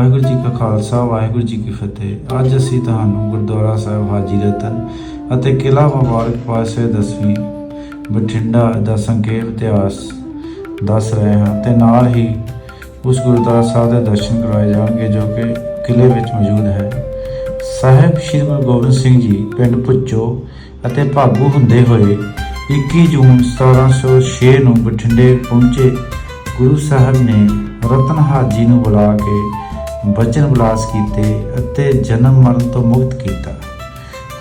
ਵਾਹਿਗੁਰੂ ਜੀ ਕਾ ਖਾਲਸਾ, ਵਾਹਿਗੁਰੂ ਜੀ ਕੀ ਫਤਿਹ। ਅੱਜ ਅਸੀਂ ਤੁਹਾਨੂੰ ਗੁਰਦੁਆਰਾ ਸਾਹਿਬ ਹਾਜੀ ਰਤਨ ਅਤੇ ਕਿਲ੍ਹਾ ਮੁਬਾਰਕ ਪਾਸੇ ਦਸਵੀਂ ਬਠਿੰਡਾ ਦਾ ਸੰਖੇਪ ਇਤਿਹਾਸ ਦੱਸ ਰਹੇ ਹਾਂ ਤੇ ਨਾਲ ਹੀ ਉਸ ਗੁਰਦੁਆਰਾ ਸਾਹਿਬ ਦੇ ਦਰਸ਼ਨ ਕਰਵਾਏ ਜਾਣਗੇ ਜੋ ਕਿ ਕਿਲੇ ਵਿੱਚ ਮੌਜੂਦ ਹੈ। ਸਾਹਿਬ ਸ੍ਰੀ ਗੁਰੂ ਗੋਬਿੰਦ ਸਿੰਘ ਜੀ ਪਿੰਡ ਪੁੱਚੋ ਅਤੇ ਭਾਗੂ ਹੁੰਦੇ ਹੋਏ 21 ਜੂਨ 1706 ਨੂੰ ਬਠਿੰਡੇ ਪਹੁੰਚੇ। ਗੁਰੂ ਸਾਹਿਬ ਨੇ ਰਤਨ ਹਾਜੀ ਨੂੰ ਬੁਲਾ ਕੇ ਬਚਨ ਵਿਲਾਸ ਕੀਤੇ ਅਤੇ ਜਨਮ ਮਰਨ ਤੋਂ ਮੁਕਤ ਕੀਤਾ।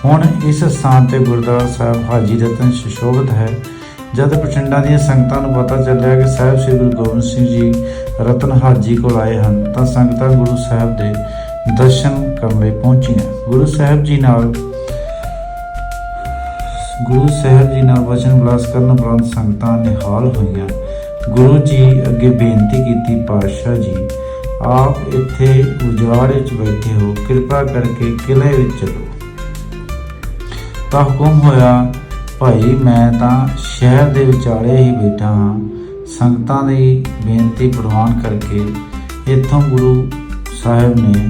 ਹੁਣ ਇਸ ਸਥਾਨ ਤੇ ਗੁਰਦੁਆਰਾ ਸਾਹਿਬ ਹਾਜੀ ਰਤਨ ਸੁਸ਼ੋਭਿਤ ਹੈ। ਜਦ ਬਠਿੰਡਾ ਦੀਆਂ ਸੰਗਤਾਂ ਨੂੰ ਪਤਾ ਚੱਲਿਆ ਕਿ ਸਾਹਿਬ ਸ੍ਰੀ ਗੁਰੂ ਗੋਬਿੰਦ ਸਿੰਘ ਜੀ ਰਤਨਹਾਰ ਜੀ ਕੋਲ ਆਏ ਹਨ, ਤਾਂ ਸੰਗਤਾਂ ਗੁਰੂ ਸਾਹਿਬ ਦੇ ਦਰਸ਼ਨ ਕਰਨ ਲਈ ਪਹੁੰਚੀਆਂ। ਗੁਰੂ ਸਾਹਿਬ ਜੀ ਨਾਲ ਗੁਰੂ ਸਾਹਿਬ ਜੀ ਨਾਲ ਵਚਨ ਵਿਲਾਸ ਕਰਨ ਉਪਰੰਤ ਸੰਗਤਾਂ ਨਿਹਾਲ ਹੋਈਆਂ। ਗੁਰੂ ਜੀ ਅੱਗੇ ਬੇਨਤੀ ਕੀਤੀ, ਪਾਤਸ਼ਾਹ ਜੀ ਆਪ ਇੱਥੇ ਉਜਾੜ ਵਿੱਚ ਬੈਠੇ ਹੋ, ਕਿਰਪਾ ਕਰਕੇ ਕਿਲੇ ਵਿੱਚ ਚਲੋ। ਤਾਂ ਹੁਕਮ ਹੋਇਆ, ਭਾਈ, ਮੈਂ ਤਾਂ ਸ਼ਹਿਰ ਦੇ ਵਿਚਾਲੇ ਹੀ ਬੈਠਾ ਹਾਂ। ਸੰਗਤਾਂ ਦੀ ਬੇਨਤੀ ਪ੍ਰਵਾਨ ਕਰਕੇ ਇੱਥੋਂ ਗੁਰੂ ਸਾਹਿਬ ਨੇ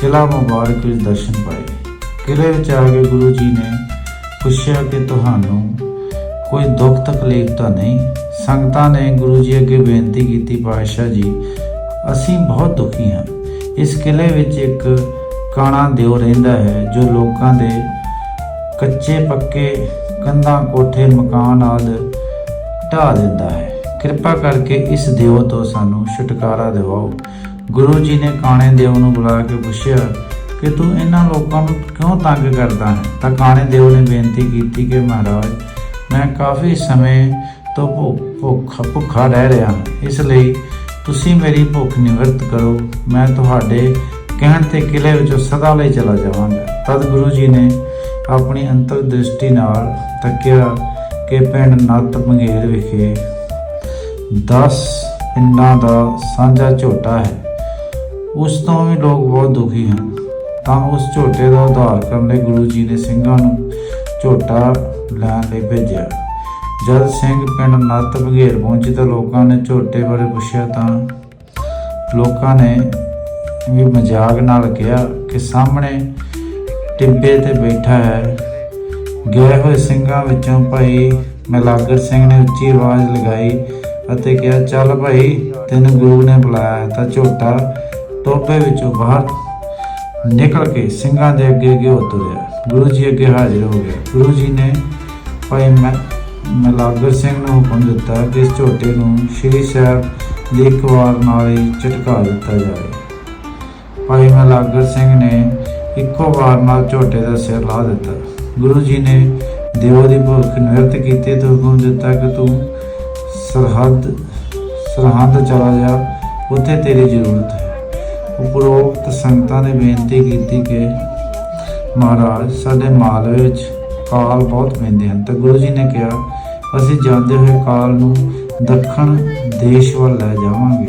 ਕਿਲਾ ਮੁਬਾਰਕ ਵਿੱਚ ਦਰਸ਼ਨ ਪਾਏ। ਕਿਲੇ ਵਿੱਚ ਆ ਕੇ ਗੁਰੂ ਜੀ ਨੇ ਪੁੱਛਿਆ ਕਿ ਤੁਹਾਨੂੰ ਕੋਈ ਦੁੱਖ ਤਕਲੀਫ ਤਾਂ ਨਹੀਂ? ਸੰਗਤਾਂ ਨੇ ਗੁਰੂ ਜੀ ਅੱਗੇ ਬੇਨਤੀ ਕੀਤੀ, ਪਾਤਸ਼ਾਹ ਜੀ ਅਸੀਂ ਬਹੁਤ ਦੁਖੀ ਹਾਂ। ਇਸ ਕਿਲੇ ਵਿੱਚ ਇੱਕ ਕਾਣਾ ਦਿਓ ਰਹਿੰਦਾ ਹੈ, ਜੋ ਲੋਕਾਂ ਦੇ ਕੱਚੇ, ਪੱਕੇ, ਕੰਧਾਂ, ਕੋਠੇ, ਮਕਾਨ ਆਦਿ ਢਾਹ ਦਿੰਦਾ ਹੈ। ਕਿਰਪਾ ਕਰਕੇ ਇਸ ਦਿਓ ਤੋਂ ਸਾਨੂੰ ਛੁਟਕਾਰਾ ਦਿਵਾਓ। ਗੁਰੂ ਜੀ ਨੇ ਕਾਣੇ ਦਿਓ ਨੂੰ ਬੁਲਾ ਕੇ ਪੁੱਛਿਆ ਕਿ ਤੂੰ ਇਹਨਾਂ ਲੋਕਾਂ ਨੂੰ ਕਿਉਂ ਤੰਗ ਕਰਦਾ ਹੈ? ਤਾਂ ਕਾਣੇ ਦਿਓ ਨੇ ਬੇਨਤੀ ਕੀਤੀ ਕਿ ਮਹਾਰਾਜ, ਮੈਂ ਕਾਫੀ ਸਮੇਂ ਤੋਂ ਭੁ- ਭੁੱਖਾ ਭੁੱਖਾ ਰਹਿ ਰਿਹਾ ਹਾਂ। ਇਸ ਲਈ ਤੁਸੀਂ ਮੇਰੀ ਭੁੱਖ ਨਿਵਰਤ ਕਰੋ, ਮੈਂ ਤੁਹਾਡੇ ਕਹਿਣ ਤੇ ਕਿਲੇ ਵਿੱਚੋਂ ਸਦਾ ਲਈ ਚਲਾ ਜਾਵਾਂਗਾ। ਤਦ ਗੁਰੂ ਜੀ ਨੇ ਆਪਣੀ ਅੰਤਰ ਦ੍ਰਿਸ਼ਟੀ ਨਾਲ ਤੱਕਿਆ ਕਿ ਪਿੰਡ ਨੱਤ ਮੰਗੇਰ ਵਿਖੇ 10 ਪਿੰਡਾਂ ਦਾ ਸਾਂਝਾ ਝੋਟਾ ਹੈ। ਉਸ ਤੋਂ ਵੀ ਲੋਕ ਬਹੁਤ ਦੁਖੀ ਹਨ। ਤਾਂ ਉਸ ਝੋਟੇ ਦਾ ਉਧਾਰ ਕਰਨ ਲਈ ਗੁਰੂ ਜੀ ਨੇ ਸਿੰਘਾਂ ਨੂੰ ਝੋਟਾ ਲੈਣ ਲਈ ਭੇਜਿਆ। ਜਦ ਸਿੰਘ ਪਿੰਡ ਨੱਤ ਬਘੇਰ ਪਹੁੰਚੇ ਤਾਂ ਲੋਕਾਂ ਨੇ ਝੋਟੇ ਬਾਰੇ ਪੁੱਛਿਆ ਤਾਂ ਲੋਕਾਂ ਨੇ ਵੀ ਮਜ਼ਾਕ ਨਾਲ ਕਿਹਾ ਕਿ ਸਾਹਮਣੇ ਟਿੱਬੇ ਤੇ ਬੈਠਾ ਹੈ। ਗਏ ਹੋਏ ਸਿੰਘਾਂ ਵਿੱਚੋਂ ਭਾਈ ਮਲਾਗਰ ਸਿੰਘ ਨੇ ਉੱਚੀ ਆਵਾਜ਼ ਲਗਾਈ ਅਤੇ ਕਿਹਾ, ਚੱਲ ਭਾਈ, ਤੈਨੂੰ ਗੁਰੂ ਨੇ ਬੁਲਾਇਆ ਹੈ ਤਾਂ ਝੋਟਾ ਟੋਪੇ ਵਿੱਚੋਂ ਬਾਹਰ ਨਿਕਲ ਕੇ ਸਿੰਘਾਂ ਦੇ ਅੱਗੇ ਅੱਗੇ ਹੋ ਤੁਰਿਆ ਗੁਰੂ ਜੀ ਅੱਗੇ ਹਾਜ਼ਰ ਹੋ ਗਏ। ਗੁਰੂ ਜੀ ਨੇ ਭਾਈ ਮੈਂ ਮਲਾਗਰ ਸਿੰਘ ਨੂੰ ਹੁਕਮ ਦਿੱਤਾ ਕਿ ਇਸ ਝੋਟੇ ਨੂੰ ਸ਼੍ਰੀ ਸਾਹਿਬ ਦੀ ਇੱਕ ਵਾਰ ਨਾਲ ਹੀ ਝਟਕਾ ਦਿੱਤਾ ਜਾਵੇ। ਭਾਈ ਮਲਾਗਰ ਸਿੰਘ ਨੇ ਇੱਕੋ ਵਾਰ ਨਾਲ ਝੋਟੇ ਦਾ ਸਿਰ ਲਾ ਦਿੱਤਾ। ਗੁਰੂ ਜੀ ਨੇ ਦੇਵ ਦੀ ਭੁੱਖ ਨਿਵਰਤ ਕੀਤੀ ਤੇ ਹੁਕਮ ਦਿੱਤਾ ਕਿ ਤੂੰ ਸਰਹੱਦ ਸਰਹੱਦ ਚਲਾ ਜਾ, ਉੱਥੇ ਤੇਰੀ ਜ਼ਰੂਰਤ ਹੈ। ਉਪਰੋਕਤ ਸੰਗਤਾਂ ਨੇ ਬੇਨਤੀ ਕੀਤੀ ਕਿ ਮਹਾਰਾਜ, ਸਾਡੇ ਮਾਲਵੇ ਵਿੱਚ ਕਾਲ ਬਹੁਤ ਪੈਂਦੇ ਹਨ। ਤਾਂ ਗੁਰੂ ਜੀ ਨੇ ਕਿਹਾ, ਅਸੀਂ ਜਾਂਦੇ ਹੋਏ ਕਾਲ ਨੂੰ ਦੱਖਣ ਦੇਸ਼ ਵੱਲ ਲੈ ਜਾਵਾਂਗੇ।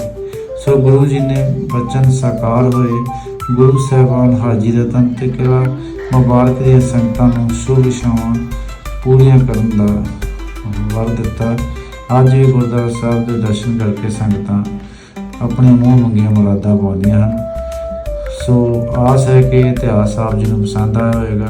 ਸੋ ਗੁਰੂ ਜੀ ਨੇ ਬਚਨ ਸਾਕਾਰ ਹੋਏ। ਗੁਰੂ ਸਾਹਿਬਾਨ ਹਾਜੀ ਰਤਨ ਤੇ ਕਿਲਾ ਮੁਬਾਰਕ ਦੀਆਂ ਸੰਗਤਾਂ ਨੂੰ ਸ਼ੁਭ ਇਛਾਵਾਂ ਪੂਰੀਆਂ ਕਰਨ ਦਾ ਵਰ ਦਿੱਤਾ। ਅੱਜ ਵੀ ਗੁਰਦੁਆਰਾ ਸਾਹਿਬ ਦੇ ਦਰਸ਼ਨ ਕਰਕੇ ਸੰਗਤਾਂ ਆਪਣੇ ਮੂੰਹ ਮੰਗੀਆਂ ਮੁਰਾਦਾਂ ਪਾਉਂਦੀਆਂ ਹਨ। ਸੋ ਆਸ ਹੈ ਕਿ ਇਤਿਹਾਸ ਆਪ ਜੀ ਨੂੰ ਪਸੰਦ ਆਇਆ ਹੋਵੇਗਾ।